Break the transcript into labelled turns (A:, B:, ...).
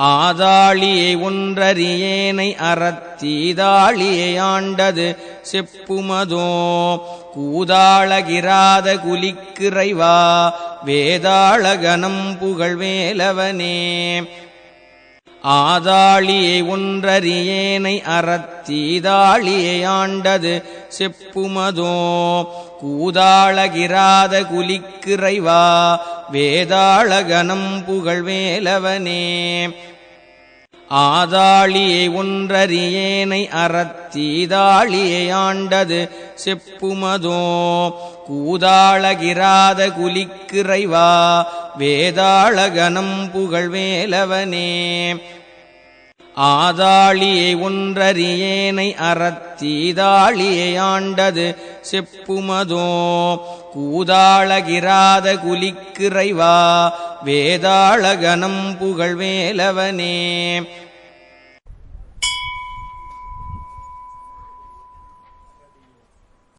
A: ஆதாளியை ஒன்றறியேனை அறத்தீதாளியை ஆண்டது செப்புமதோ. கூதாளகிராத குலிக்கிறைவா வேதாளகனம் புகழ்வேலவனே. ஆதாளியை ஒன்றறியேனை அறத்தீதாளியை ஆண்டது செப்புமதோ. கூதாளகிராத குலிக்கிறைவா வேதாளகனம் புகழ்வேலவனே. ஆதாளியை ஒன்றறியேனை அறத்தீதாளியை ஆண்டது செப்புமதோ. கூதாளகிராத குலிக்கிறைவா வேதாளகனம் புகழ்வேலவனே. ஆதாளியை ஒன்றறியேனை அறத்தீதாளியை ஆண்டது செப்புமதோ? கூதாளகிராத குலிக்கிறைவா வேதாளகனம் புகழ்வேலவனே.